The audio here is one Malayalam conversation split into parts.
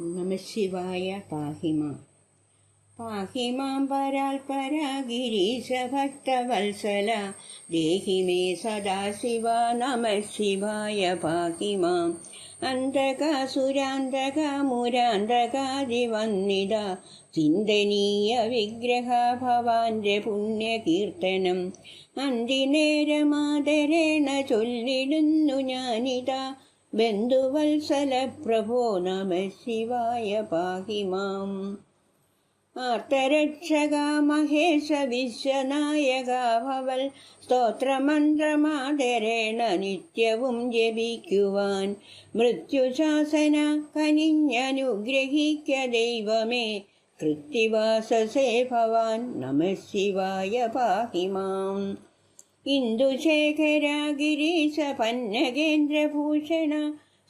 നമ ശിവായ പാഹിമാം. പാഹിമാം പരാൽപരാ ഗിരീശ ഭക്തവത്സല ദേഹി മേ സദാശിവ നമ ശിവായ പാഹിമാം. അന്തകാസുരാന്തക മുരാന്തകാദിവന്നിത ചിന്തനീയ വിഗ്രഹ ഭവാന്റെ പുണ്യകീർത്തനം. അന്തിനേരമാദരേണ ചൊല്ലിടുന്നു ഞാനിതാ. ബന്ധുവത്സല പ്രഭോ നമ ശിവായ പാഹി മാം. ആർത്തരക്ഷക മഹേശ വിശ്വനായക ഭവൽ സ്തോത്രമന്ത്രമാദരേണ നിത്യവും ജപിക്കുവാൻ. മൃത്യുശാസന കനിഞ്ഞനുഗ്രഹിക്ക ദൈവമേ കൃത്തിവാസസേ ഭവാൻ നമ ശിവായ പാഹി ഇന്ദുശേഖര ഗിരീശ പന്നകേന്ദ്രഭൂഷണ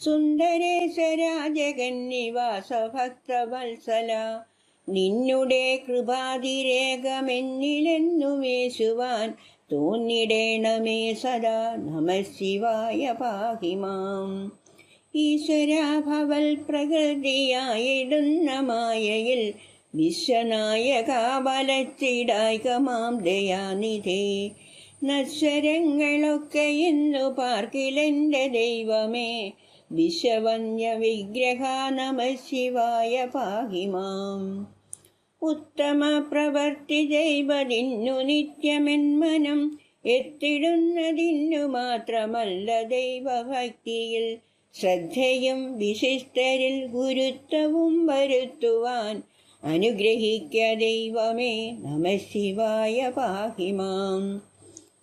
സുന്ദരേശ രാജകന്നിവാസ ഭക്തവത്സല നിന്നുടെ കൃപാതിരേകമെന്നിലെന്നുമേശുവാൻ തോന്നിടേണമേ സദാ നമ ശിവായ പാഹിമാം ഈശ്വരാഭവൽ പ്രകൃതിയായിടുന്ന മായയിൽ വിശ്വനായക ദയാനിധേ. നശ്വരങ്ങളൊക്കെ ഇന്നു പാർക്കിലെന്റെ ദൈവമേ. വിശവന്യ വിഗ്രഹ നമ ശിവായ പാഹിമാം. ഉത്തമ പ്രവർത്തി ദൈവതിന്നു നിത്യമെന്മനം എത്തിടുന്നതിന്നു മാത്രമല്ല ദൈവഭക്തിയിൽ ശ്രദ്ധയും വിശിഷ്ടരിൽ ഗുരുത്വവും വരുത്തുവാൻ അനുഗ്രഹിക്ക ദൈവമേ. നമ ശിവായ പാഹിമാം.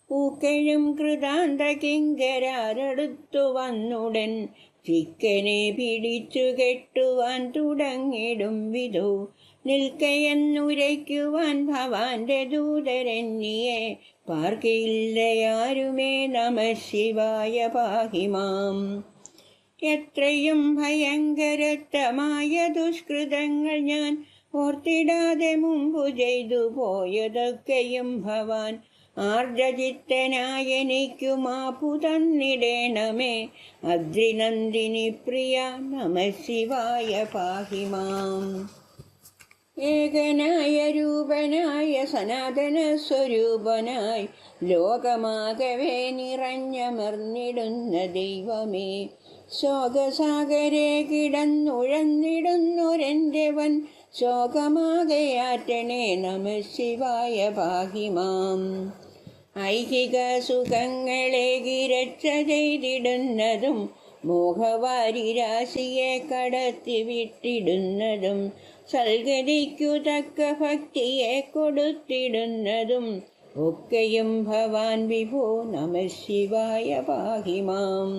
പൂക്കഴും കൃതാന്ത കിങ്കരാരടുത്തു വന്നുടൻ. ചിക്കനെ പിടിച്ചു കെട്ടുവാൻ തുടങ്ങിടും വിധു. നിൽക്കയെന്നുരയ്ക്കുവാൻ ഭവാന്റെ ദൂതരന്യെ പാർക്കില്ലയാരുമേ നമ ശിവായ പാഹിമാം. എത്രയും ഭയങ്കരത്തമായ ദുഷ്കൃതങ്ങൾ ഞാൻ ഓർത്തിടാതെ മുമ്പു ചെയ്തു പോയതൊക്കെയും ഭവാൻ ആർജചിത്തനായനിക്കു തന്നിടേണമേ അദ്രിനന്ദിനി പ്രിയ നമ ശിവായ പാഹിമാം. ഏകനായ രൂപനായ സനാതന സ്വരൂപനായി ലോകമാകവേ നിറഞ്ഞമർന്നിടുന്ന ദൈവമേ. ശോകസാഗരെ കിടന്നുഴന്നിടുന്നൊരെന്റെ വൻ ശോകമാകയാറ്റണേ നമ ശിവായ പാഹിമാം. ഐഹിക സുഖങ്ങളെ കിരക്ഷ ചെയ്തിടുന്നതും മോഹവാരിരാശിയെ കടത്തി വിട്ടിടുന്നതും സൽഗതിക്കു തക്ക ഭക്തിയെ കൊടുത്തിടുന്നതും ഒക്കെയും ഭവാൻ വിഭോ നമ ശിവായ പാഹിമാം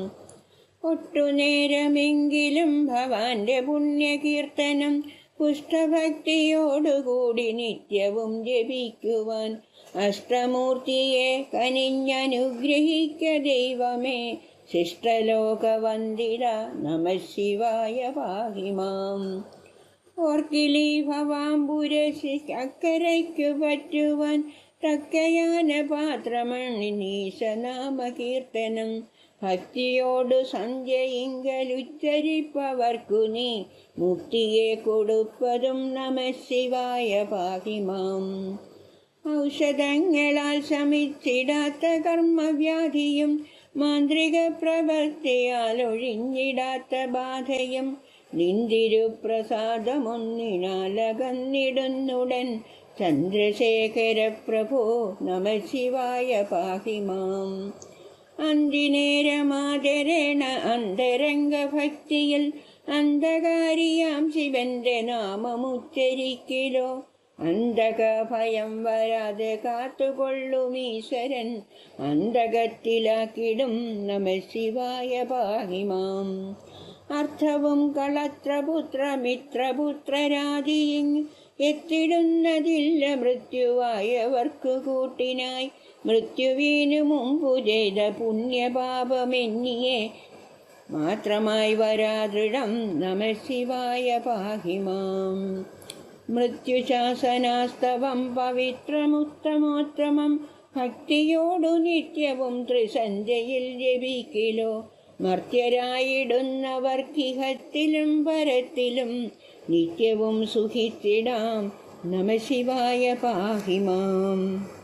ഒട്ടുനേരമെങ്കിലും ഭവാന്റെ പുണ്യകീർത്തനം പുഷ്ടഭക്തിയോടുകൂടി നിത്യവും ജപിക്കുവാൻ അഷ്ടമൂർത്തിയെ കനിഞ്ഞനുഗ്രഹിക്ക ദൈവമേ. ശിഷ്ടലോകവന്ദിത നമ ശിവായ പാഹിമാം. ഓർക്കിലി ഭവാംബുരശി അക്കരയ്ക്കു പറ്റുവാൻ തക്കയാന പാത്രമണി നീശനാമ കീർത്തനം ഭക്തിയോടു സഞ്ജയിങ്കലുച്ചരിപ്പവർക്കു നീ. മുക്തിയെ കൊടുപ്പതും നമ ശിവായ പാഹിമാം. ഔഷധങ്ങളാൽ ശമിച്ചിടാത്ത കർമ്മവ്യാധിയും മാന്ത്രിക പ്രവൃത്തിയാൽ ഒഴിഞ്ഞിടാത്ത ബാധയും നിന്തിരുപ്രസാദമൊന്നിനാലകന്നിടുന്നുടൻ ചന്ദ്രശേഖര പ്രഭോ നമ ശിവായ പാഹിമാം. അന്തിനേരമാദരേണ അന്തരംഗഭക്തിയിൽ അന്ധകാരിയാം ശിവന്റെ നാമമുച്ചരിക്കലോ. അന്ധക ഭയം വരാതെ കാത്തുകൊള്ളും ഈശ്വരൻ. അന്ധകത്തിലാക്കിടും നമ ശിവായ പാഹിമാം. അർത്ഥവും കളത്രപുത്ര മിത്രപുത്രരാതിയും എത്തിടുന്നതില്ല മൃത്യുവായവർക്കു കൂട്ടിനായി. മൃത്യുവിനു മുമ്പു ചെയ്ത പുണ്യപാപമെന്നിയെ മാത്രമായി വരാദൃഢം നമ ശിവായ പാഹിമാം. മൃത്യുശാസനാസ്തവം പവിത്രമുത്തമോത്തമം ഭക്തിയോടു നിത്യവും ത്രിസന്ധ്യയിൽ ജപിക്കിലോ. മർത്യരായിടുന്നവർക്കിഹത്തിലും പരത്തിലും നിത്യവും സുഖിച്ചിടാം നമ ശിവായ പാഹിമാം.